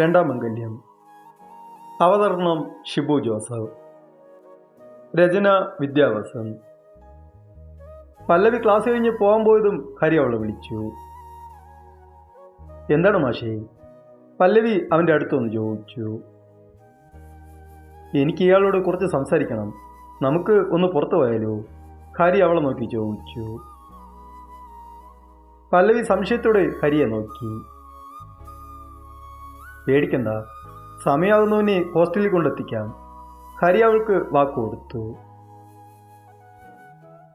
രണ്ടാം മംഗല്യം അവതരണം ഷിബു ജോസഫ്. രചന വിദ്യാവസൻ. പല്ലവി ക്ലാസ് കഴിഞ്ഞ് പോകാൻ പോയതും ഹരി അവളെ വിളിച്ചു. എന്താണ് മാഷേ? പല്ലവി അവന്റെ അടുത്തൊന്ന് ചോദിച്ചു. എനിക്ക് ഇയാളോട് കുറച്ച് സംസാരിക്കണം. നമുക്ക് ഒന്ന് പുറത്തു പോയാലോ? ഹരി അവളെ നോക്കി ചോദിച്ചു. പല്ലവി സംശയത്തോടെ ഹരിയെ നോക്കി. പേടിക്കണ്ട. സമയമാകുന്നവനെ ഹോസ്റ്റലിൽ കൊണ്ടെത്തിക്കാം. ഹരി അവൾക്ക് വാക്ക് കൊടുത്തു.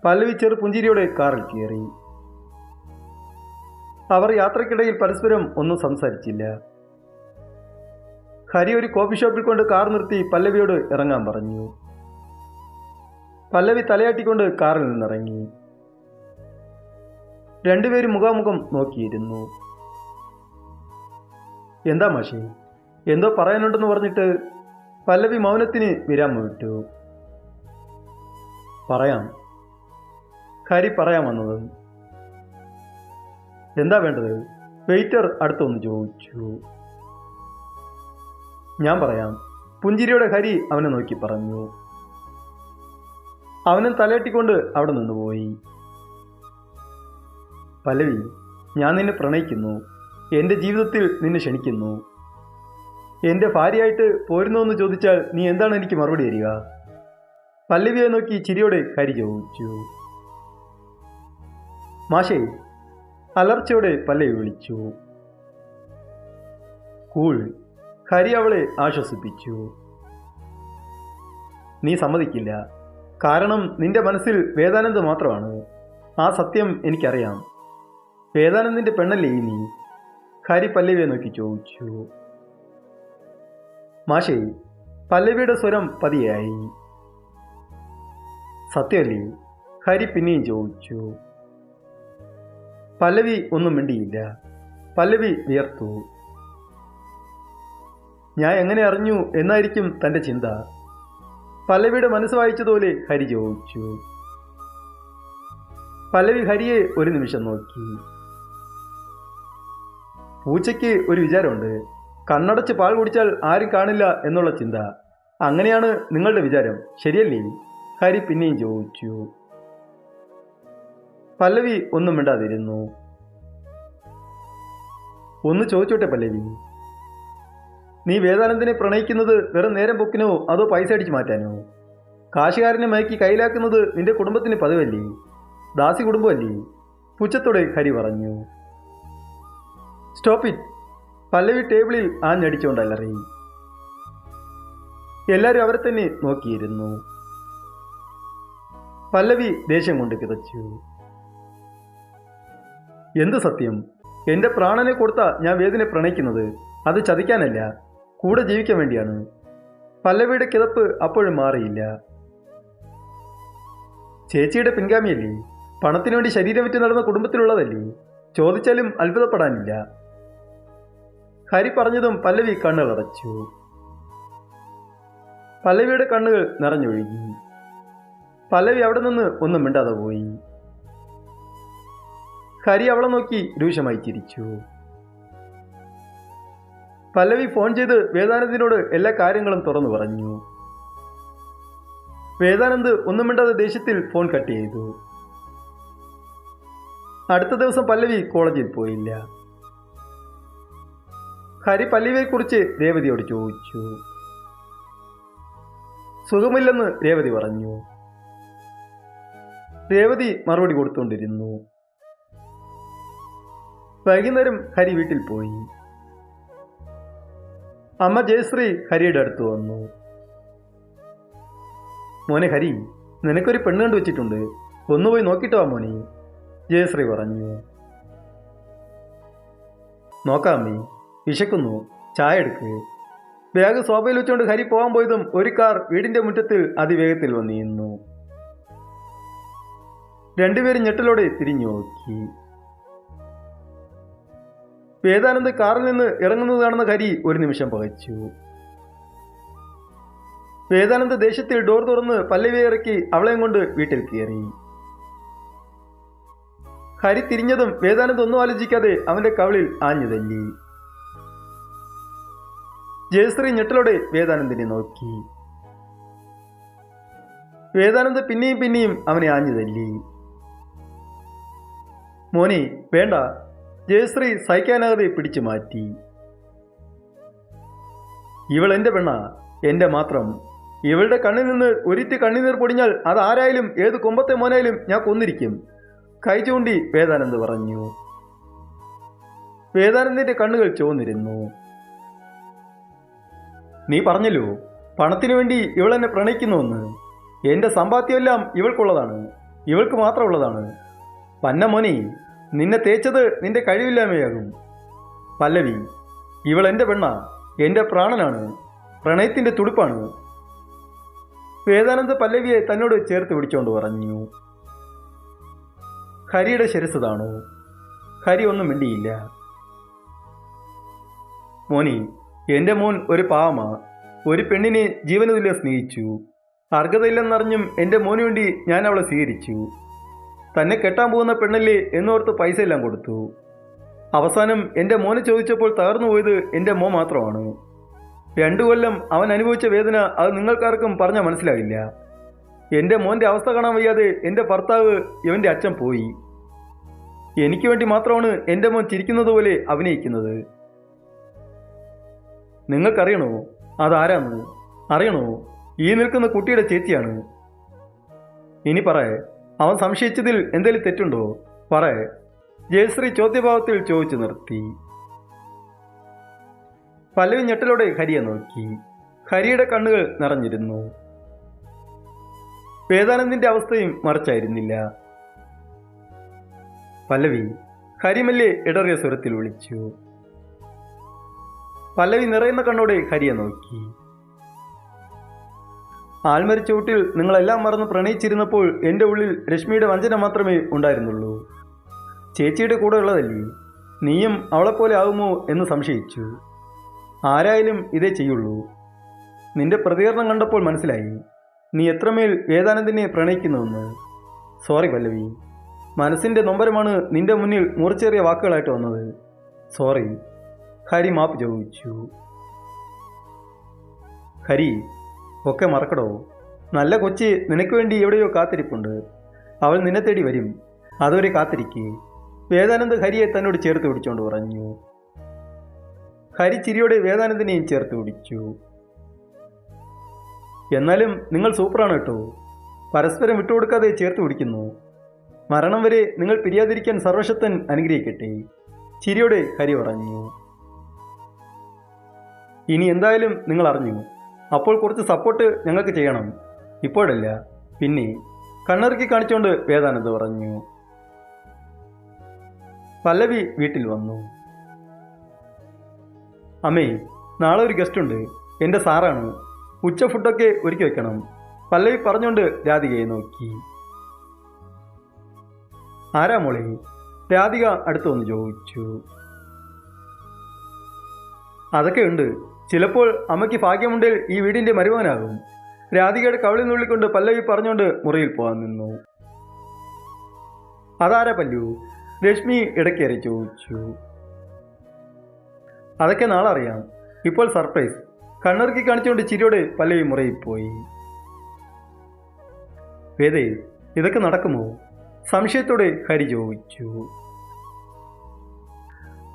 പല്ലവി ചെറു പുഞ്ചിരിയോടെ കാറിൽ കയറി. അവർ യാത്രക്കിടയിൽ പരസ്പരം ഒന്നും സംസാരിച്ചില്ല. ഹരി ഒരു കോഫി ഷോപ്പിൽ കൊണ്ട് കാർ നിർത്തി പല്ലവിയോട് ഇറങ്ങാൻ പറഞ്ഞു. പല്ലവി തലയാട്ടിക്കൊണ്ട് കാറിൽ നിന്നിറങ്ങി. രണ്ടുപേരും മുഖാമുഖം നോക്കിയിരുന്നു. എന്താ മാഷി? എന്തോ പറയാനുണ്ടെന്ന് പറഞ്ഞിട്ട് പല്ലവി മൗനത്തിന് വിരാമം വിട്ടു പറയാം. ഹരി പറയാൻ വന്നത്. എന്താ വേണ്ടത്? വെയിറ്റർ അടുത്തൊന്ന് ചോദിച്ചു. ഞാൻ പറയാം. പുഞ്ചിരിയുടെ ഹരി അവനെ നോക്കി പറഞ്ഞു. അവനും തലയെട്ടിക്കൊണ്ട് അവിടെ നിന്ന് പോയി പല്ലവി ഞാൻ നിന്നെ പ്രണയിക്കുന്നു. എന്റെ ജീവിതത്തിൽ നിന്നെ ക്ഷണിക്കുന്നു. എന്റെ ഭാര്യയായിട്ട് പോരുന്നോ എന്ന് ചോദിച്ചാൽ നീ എന്താണ് എനിക്ക് മറുപടി തരിക? പല്ലവിയെ നോക്കി ചിരിയോടെ കരി ചോദിച്ചു. മാഷേ അലർച്ചയോടെ പല്ലവി വിളിച്ചു. കൂൾ ഹരി അവളെ ആശ്വസിപ്പിച്ചു. നീ സമ്മതിക്കില്ല. കാരണം നിന്റെ മനസ്സിൽ വേദാനന്ദ് മാത്രമാണ്. ആ സത്യം എനിക്കറിയാം. വേദാനന്ദിന്റെ പെണ്ണല്ലേ നീ ഹരി പല്ലവിയെ നോക്കി ചോദിച്ചു. മാഷേ പല്ലവിയുടെ സ്വരം പതിയായി. സത്യമല്ലേ? ഹരി പിന്നെയും ചോദിച്ചു. പല്ലവി ഒന്നും മിണ്ടിയില്ല. പല്ലവി വിയർത്തു. ഞാൻ എങ്ങനെ അറിഞ്ഞു എന്നായിരിക്കും തന്റെ ചിന്ത. പല്ലവിയുടെ മനസ്സ് വായിച്ചതുപോലെ ഹരി ചോദിച്ചു. പല്ലവി ഹരിയെ ഒരു നിമിഷം നോക്കി. പൂച്ചയ്ക്ക് ഒരു വിചാരമുണ്ട്. കണ്ണടച്ച് പാൽ കുടിച്ചാൽ ആരും കാണില്ല എന്നുള്ള ചിന്ത. അങ്ങനെയാണ് നിങ്ങളുടെ വിചാരം. ശരിയല്ലേ? ഹരി പിന്നെയും ചോദിച്ചു. പല്ലവി ഒന്നും മിണ്ടാതിരുന്നു. ഒന്ന് ചോദിച്ചോട്ടെ പല്ലവി? നീ വേദാനന്ദനെ പ്രണയിക്കുന്നത് വെറും നേരം പൊക്കിനോ അതോ പൈസ അടിച്ചു മാറ്റാനോ? കാശുകാരനെ മയക്കി കയ്യിലാക്കുന്നത് നിന്റെ കുടുംബത്തിന് പതിവല്ലേ? ദാസി കുടുംബമല്ലേ? പുച്ഛത്തോടെ ഹരി പറഞ്ഞു. സ്റ്റോപ്പ് ഇറ്റ് പല്ലവി ടേബിളിൽ ആഞ്ഞടിച്ചുകൊണ്ടല്ലറി എല്ലാവരും അവരെ തന്നെ നോക്കിയിരുന്നു. പല്ലവി ദേഷ്യം കൊണ്ട് കിതച്ചു. എന്ത് സത്യം? എന്റെ പ്രാണനെ കൊടുത്ത ഞാൻ വേദന പ്രണയിക്കുന്നത്. അത് ചതിക്കാനല്ല കൂടെ ജീവിക്കാൻ വേണ്ടിയാണ്. പല്ലവിയുടെ കിതപ്പ് അപ്പോഴും മാറിയില്ല. ചേച്ചിയുടെ പിൻഗാമിയല്ലേ? പണത്തിനു വേണ്ടി ശരീരം വിറ്റ് നടന്ന കുടുംബത്തിലുള്ളതല്ലേ? ചോദിച്ചാലും അത്ഭുതപ്പെടാനില്ല. ഹരി പറഞ്ഞതും പല്ലവി കണ്ണുകളടച്ചു പല്ലവിയുടെ കണ്ണുകൾ നിറഞ്ഞൊഴുകി. പല്ലവി അവിടെ നിന്ന് ഒന്നും മിണ്ടാതെ പോയി. ഹരി അവളെ നോക്കി രൂക്ഷമായി ചിരിച്ചു. പല്ലവി ഫോൺ ചെയ്ത് വേദാനന്ദിനോട് എല്ലാ കാര്യങ്ങളും തുറന്നു പറഞ്ഞു. വേദാനന്ദ് ഒന്നും മിണ്ടാതെ ദേഷ്യത്തിൽ ഫോൺ കട്ട് ചെയ്തു. അടുത്ത ദിവസം പല്ലവി കോളേജിൽ പോയില്ല. ഹരി പല്ലവിയെക്കുറിച്ച് രേവതിയോട് ചോദിച്ചു. സുഖമില്ലെന്ന് രേവതി പറഞ്ഞു. രേവതി മറുപടി കൊടുത്തുകൊണ്ടിരുന്നു. വൈകുന്നേരം ഹരി വീട്ടിൽ പോയി. അമ്മ ജയശ്രീ ഹരിയുടെ അടുത്ത് വന്നു. മോനെ ഹരി നിനക്കൊരു പെണ്ണ് കണ്ടു വെച്ചിട്ടുണ്ട് ഒന്ന് പോയി നോക്കിയിട്ട് വാ മോനെ ജയശ്രീ പറഞ്ഞു. നോക്കാം അമ്മേ. വിശക്കുന്നു. ചായ എടുക്ക്. ബാഗ് സോഫയിൽ വെച്ചുകൊണ്ട് ഹരി പോകാൻ പോയതും ഒരു കാർ വീടിന്റെ മുറ്റത്തിൽ അതിവേഗത്തിൽ വന്നിരുന്നു രണ്ടുപേരും ഞെട്ടലോടെ തിരിഞ്ഞു നോക്കി വേദാനന്ദ് കാറിൽ നിന്ന് ഇറങ്ങുന്നത് കാണുന്ന ഹരി ഒരു നിമിഷം പകച്ചു. വേദാനന്ദ് ദേഷ്യത്തിൽ ഡോർ തുറന്ന് പല്ലവി ഇറക്കി അവളെയും കൊണ്ട് വീട്ടിൽ കയറി. ഹരി തിരിഞ്ഞതും വേദാനന്ദ് ഒന്നും ആലോചിക്കാതെ അവന്റെ കവളിൽ ആഞ്ഞു തല്ലി ജയശ്രീ ഞെട്ടലോടെ വേദാനന്ദിനെ നോക്കി. വേദാനന്ദ് പിന്നെയും പിന്നെയും അവനെ ആഞ്ഞു തല്ലി. മോനെ വേണ്ട. ജയശ്രീ സഹിക്കാനാകാതെ പിടിച്ചു മാറ്റി. ഇവൾ എന്റെ പെണ്ണ എന്റെ മാത്രം. ഇവളുടെ കണ്ണിൽ നിന്ന് ഒരിറ്റ് കണ്ണുനീർ പൊടിഞ്ഞാൽ അതാരായാലും ഏത് കൊമ്പത്തെ മോനായാലും ഞാൻ കൊന്നിരിക്കും. കൈ ചൂണ്ടി വേദാനന്ദ് പറഞ്ഞു. വേദാനന്ദിന്റെ കണ്ണുകൾ ചുവന്നിരുന്നു. നീ പറഞ്ഞല്ലോ. പണത്തിനു വേണ്ടി ഇവൾ എന്നെ പ്രണയിക്കുന്നുവെന്ന്. എന്റെ സമ്പാദ്യമെല്ലാം ഇവൾക്കുള്ളതാണ്. ഇവൾക്ക് മാത്രമുള്ളതാണ്. പന്ന മോനെ നിന്നെ തേച്ചത് നിന്റെ കഴിവില്ലായ്മയാകും. പല്ലവി ഇവൾ എന്റെ പെണ്ണ എന്റെ പ്രാണനാണ്. പ്രണയത്തിന്റെ തുടുപ്പാണ്. വേദാനന്ദ പല്ലവിയെ തന്നോട് ചേർത്ത് പിടിച്ചുകൊണ്ട് പറഞ്ഞു. ഹരിയുടെ ശിരസ് താണു. ഹരി ഒന്നും മിണ്ടിയില്ല. മോനി എന്റെ മോൻ ഒരു പാവമാ. ഒരു പെണ്ണിനെ ജീവനതുല്യ സ്നേഹിച്ചു. അർഹതയില്ലെന്നറിഞ്ഞും എന്റെ മോന് വേണ്ടി ഞാൻ അവളെ സ്വീകരിച്ചു. തന്നെ കെട്ടാൻ പോകുന്ന പെണ്ണല്ലേ എന്നോർത്ത് പൈസ എല്ലാം കൊടുത്തു. അവസാനം എന്റെ മോനെ ചോദിച്ചപ്പോൾ തകർന്നു പോയത് എന്റെ മോ മാത്രമാണ്. രണ്ടു കൊല്ലം അവൻ അനുഭവിച്ച വേദന അത് നിങ്ങൾക്കാർക്കും പറഞ്ഞാൽ മനസ്സിലാവില്ല എന്റെ മോന്റെ അവസ്ഥ കാണാൻ വയ്യാതെ എന്റെ ഭർത്താവ് ഇവന്റെ അച്ഛൻ പോയി. എനിക്ക് വേണ്ടി മാത്രമാണ് എന്റെ മോൻ ചിരിക്കുന്നത് പോലെ അഭിനയിക്കുന്നത്. നിങ്ങൾക്കറിയണോ? അതാരാന്ന് അറിയണോ? ഈ നിൽക്കുന്ന കുട്ടിയുടെ ചേച്ചിയാണ്. ഇനി പറയേ അവൻ സംശയിച്ചതിൽ എന്തെങ്കിലും തെറ്റുണ്ടോ? പറയേ. ജയശ്രീ ചോദ്യഭാവത്തിൽ ചോദിച്ചു നിർത്തി. പല്ലവി ഞെട്ടലോടെ ഹരിയെ നോക്കി. ഹരിയുടെ കണ്ണുകൾ നിറഞ്ഞിരുന്നു. വേദാനന്ദിന്റെ അവസ്ഥയും മറിച്ചായിരുന്നില്ല. പല്ലവി ഹരിമല്ലെ ഇടറിയ സ്വരത്തിൽ വിളിച്ചു. പല്ലവി നിറയുന്ന കണ്ണോടെ ഹരിയെ നോക്കി. ആൽമരിച്ചൂട്ടിൽ നിങ്ങളെല്ലാം മറന്ന് പ്രണയിച്ചിരുന്നപ്പോൾ എന്റെ ഉള്ളിൽ രശ്മിയുടെ വഞ്ചന മാത്രമേ ഉണ്ടായിരുന്നുള്ളൂ. ചേച്ചിയുടെ കൂടെ ഉള്ളതല്ലേ? നീയും അവളെപ്പോലെ ആകുമോ എന്ന് സംശയിച്ചു. ആരായാലും ഇതേ ചെയ്യുള്ളൂ. നിന്റെ പ്രതികരണം കണ്ടപ്പോൾ മനസ്സിലായി. നീ എത്രമേൽ വേദാനന്ദിനെ പ്രണയിക്കുന്നുവെന്ന്. സോറി പല്ലവി. മനസ്സിന്റെ നൊമ്പരമാണ് നിന്റെ മുന്നിൽ മുറിച്ചേറിയ വാക്കുകളായിട്ട് വന്നത്. സോറി ഹരി മാപ്പ് ചോദിച്ചു. ഹരി ഒക്കെ മറക്കടോ. നല്ല കൊച്ച് നിനക്ക് വേണ്ടി എവിടെയോ കാത്തിരിപ്പുണ്ട്. അവൾ നിന്നെ തേടി വരും. അതുവരെ കാത്തിരിക്കേ. വേദാനന്ദ് ഹരിയെ തന്നോട് ചേർത്ത് പിടിച്ചുകൊണ്ട് പറഞ്ഞു. ഹരി ചിരിയോടെ വേദാനന്ദിനെയും ചേർത്ത് പിടിച്ചു. എന്നാലും നിങ്ങൾ സൂപ്പറാണ് കേട്ടോ. പരസ്പരം വിട്ടുകൊടുക്കാതെ ചേർത്ത് പിടിക്കുന്നു. മരണം വരെ നിങ്ങൾ പിരിയാതിരിക്കാൻ സർവശത്തൻ അനുഗ്രഹിക്കട്ടെ. ചിരിയോടെ ഹരി പറഞ്ഞു. ഇനി എന്തായാലും നിങ്ങൾ അറിഞ്ഞു. അപ്പോൾ കുറച്ച് സപ്പോർട്ട് ഞങ്ങൾക്ക് ചെയ്യണം. ഇപ്പോഴല്ല പിന്നെ കണ്ണറുക്കി കാണിച്ചുകൊണ്ട് വേദാനന്ദ പറഞ്ഞു. പല്ലവി വീട്ടിൽ വന്നു. അമ്മേ നാളെ ഒരു ഗസ്റ്റ് ഉണ്ട്. എന്റെ സാറാണ്. ഉച്ച ഫുഡൊക്കെ ഒരുക്കി വെക്കണം. പല്ലവി പറഞ്ഞുകൊണ്ട് രാധികയെ നോക്കി. ആരാ മോളി? രാധിക അടുത്ത് വന്ന് ചോദിച്ചു. അതൊക്കെ ഉണ്ട്. ചിലപ്പോൾ അമ്മയ്ക്ക് ഭാഗ്യമുണ്ടെങ്കിൽ ഈ വീടിന്റെ മരുമകനാകും. രാധികയുടെ കവളിൽ നുള്ളിക്കൊണ്ട് പല്ലവി പറഞ്ഞുകൊണ്ട് മുറിയിൽ പോകാൻ നിന്നു. അതാരാ പല്ലു? രശ്മി ഇടയ്ക്കേറി ചോദിച്ചു. അതൊക്കെ നാളെ അറിയാം. ഇപ്പോൾ സർപ്രൈസ് കണ്ണിറക്കി കാണിച്ചുകൊണ്ട് ചിരിയോടെ പല്ലവി മുറിയിൽ പോയി. വേദേ ഇതൊക്കെ നടക്കുമോ? സംശയത്തോടെ ഹരി ചോദിച്ചു.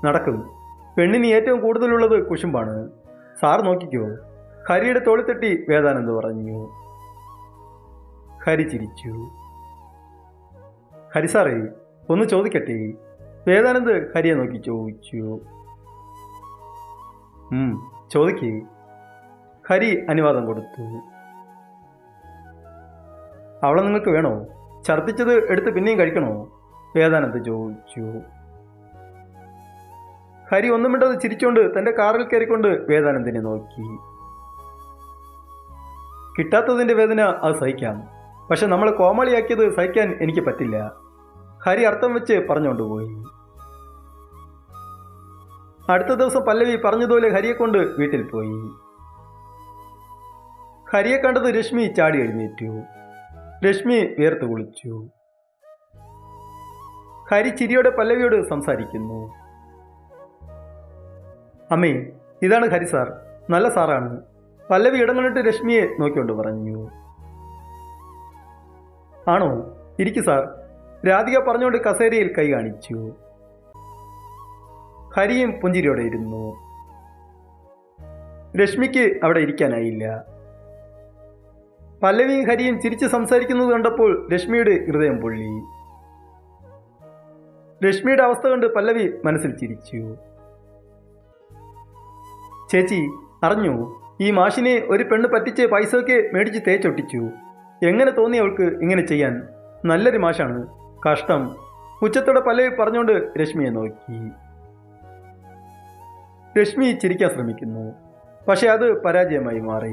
നടക്കും. പെണ്ണിന് ഏറ്റവും കൂടുതലുള്ളത് കുശുമ്പാണ്. സാർ നോക്കിക്കോ. ഹരിയുടെ തോളിത്തട്ടി വേദാനന്ദ് പറഞ്ഞു. ഹരി ചിരിച്ചു. ഹരി സാറേ ഒന്ന് ചോദിക്കട്ടെ? വേദാനന്ദ് ഹരിയെ നോക്കി ചോദിച്ചു. ചോദിക്കേ. ഹരി അനുവാദം കൊടുത്തു. അവളെ നിങ്ങൾക്ക് വേണോ? ഛർദ്ദിച്ചത് എടുത്ത് പിന്നെയും കഴിക്കണോ? വേദാനന്ദ് ചോദിച്ചു. ഹരി ഒന്നും മിണ്ടാതെ ചിരിച്ചുകൊണ്ട് തന്റെ കാറിൽ കയറിക്കൊണ്ട് വേദാനന്ദിനെ നോക്കി. കിട്ടാത്തതിന്റെ വേദന അത് സഹിക്കാം. പക്ഷെ നമ്മളെ കോമാളിയാക്കിയത് സഹിക്കാൻ എനിക്ക് പറ്റില്ല. ഹരി അർത്ഥം വെച്ച് പറഞ്ഞുകൊണ്ട് പോയി. അടുത്ത ദിവസം പല്ലവി പറഞ്ഞതുപോലെ ഹരിയെ കൊണ്ട് വീട്ടിൽ പോയി. ഹരിയെ കണ്ടത് രശ്മി ചാടി എഴുന്നേറ്റു. രശ്മി വേർത്ത് കുളിച്ചു. ഹരി ചിരിയോടെ പല്ലവിയോട് സംസാരിക്കുന്നു. അമ്മേ ഇതാണ് ഹരി സാർ. നല്ല സാറാണ്. പല്ലവി ഇടങ്ങളിട്ട് രശ്മിയെ നോക്കിക്കൊണ്ട് പറഞ്ഞു. ആണോ? ഇരിക്കു സാർ. രാധിക പറഞ്ഞുകൊണ്ട് കസേരയിൽ കൈ കാണിച്ചു. ഹരിയും പുഞ്ചിരിയോടെ ഇരുന്നു. രശ്മിക്ക് അവിടെ ഇരിക്കാനായില്ല. പല്ലവിയും ഹരിയും ചിരിച്ച് സംസാരിക്കുന്നത് കണ്ടപ്പോൾ രശ്മിയുടെ ഹൃദയം പൊള്ളി. രശ്മിയുടെ അവസ്ഥ കണ്ട് പല്ലവി മനസ്സിൽ ചിരിച്ചു. ചേച്ചി അറിഞ്ഞു ഈ മാഷിനെ ഒരു പെണ്ണ് പറ്റിച്ച് പൈസയൊക്കെ മേടിച്ച് തേച്ചൊട്ടിച്ചു. എങ്ങനെ തോന്നി അവൾക്ക് ഇങ്ങനെ ചെയ്യാൻ? നല്ലൊരു മാഷാണ്. കഷ്ടം. ഉച്ചത്തോടെ പല പറഞ്ഞുകൊണ്ട് രശ്മിയെ നോക്കി. രശ്മി ചിരിക്കാൻ ശ്രമിക്കുന്നു. പക്ഷെ അത് പരാജയമായി മാറി.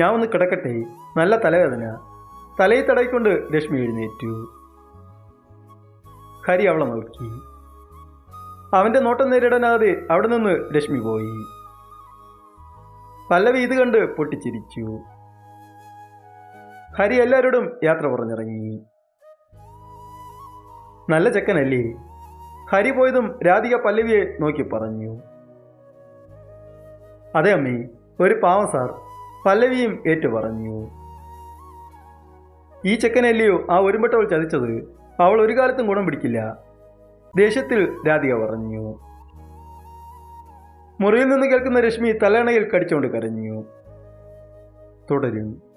ഞാൻ ഒന്ന് കിടക്കട്ടെ. നല്ല തലവേദന. തലയിൽ തടയിക്കൊണ്ട് രശ്മി എഴുന്നേറ്റു. ഹരി അവളെ നോക്കി. അവന്റെ നോട്ടം നേരിടാനാതെ അവിടെ നിന്ന് രശ്മി പോയി. പല്ലവി ഇത് കണ്ട് പൊട്ടിച്ചിരിച്ചു. ഹരി എല്ലാവരോടും യാത്ര പറഞ്ഞിറങ്ങി. നല്ല ചെക്കനല്ലേ? ഹരി പോയതും രാധിക പല്ലവിയെ നോക്കി പറഞ്ഞു. അതെ അമ്മേ ഒരു പാവം സാർ പല്ലവിയും ഏറ്റു പറഞ്ഞു. ഈ ചെക്കനല്ലയോ ആ ഒരുമ്പട്ടവൾ ചതിച്ചത്? അവൾ ഒരു കാലത്തും ഗുണം പിടിക്കില്ല. ദേഷ്യത്തിൽ രാധിക പറഞ്ഞു. മുറിയിൽ നിന്ന് കേൾക്കുന്ന രശ്മി തലയണയിൽ കടിച്ചുകൊണ്ട് കരഞ്ഞു. തുടരും.